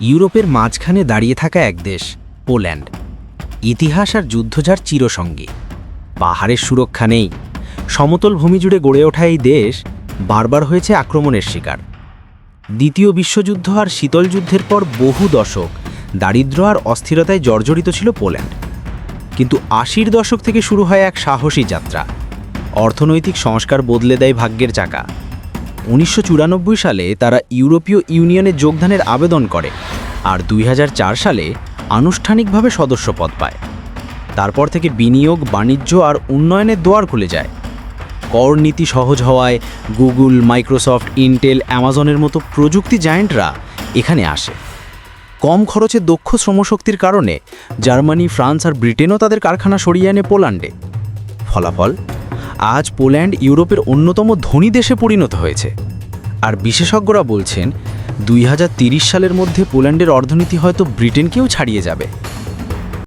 ইউরোপের মাঝখানে দাঁড়িয়ে থাকা এক দেশ, পোল্যান্ড। ইতিহাস আর যুদ্ধ যার চিরসঙ্গী। পাহাড়ের সুরক্ষা নেই। সমতল ভূমি জুড়ে গড়ে ওঠা এই দেশ বারবার হয়েছে আক্রমণের শিকার। দ্বিতীয় বিশ্বযুদ্ধ আর শীতল যুদ্ধের পর বহু দশক দারিদ্র আর অস্থিরতায় জর্জরিত ছিল পোল্যান্ড। কিন্তু আশির দশক থেকে শুরু হয় এক সাহসী যাত্রা। অর্থনৈতিক সংস্কার বদলে দেয় ভাগ্যের চাকা। উনিশশো চুরানব্বই সালে তারা ইউরোপীয় ইউনিয়নে যোগদানের আবেদন করে, আর দুই হাজার চার সালে আনুষ্ঠানিকভাবে সদস্যপদ পায়। তারপর থেকে বিনিয়োগ, বাণিজ্য আর উন্নয়নের দোয়ার খুলে যায়। কর নীতি সহজ হওয়ায় গুগল, মাইক্রোসফট, ইন্টেল, অ্যামাজনের মতো প্রযুক্তি জায়েন্টরা এখানে আসে। কম খরচে দক্ষ শ্রমশক্তির কারণে জার্মানি, ফ্রান্স আর ব্রিটেনও তাদের কারখানা সরিয়ে আনে পোল্যান্ডে। ফলাফল? আজ পোল্যান্ড ইউরোপের অন্যতম ধনী দেশে পরিণত হয়েছে। আর বিশেষজ্ঞরা বলছেন, দুই সালের মধ্যে পোল্যান্ডের অর্থনীতি হয়তো ব্রিটেনকেও ছাড়িয়ে যাবে।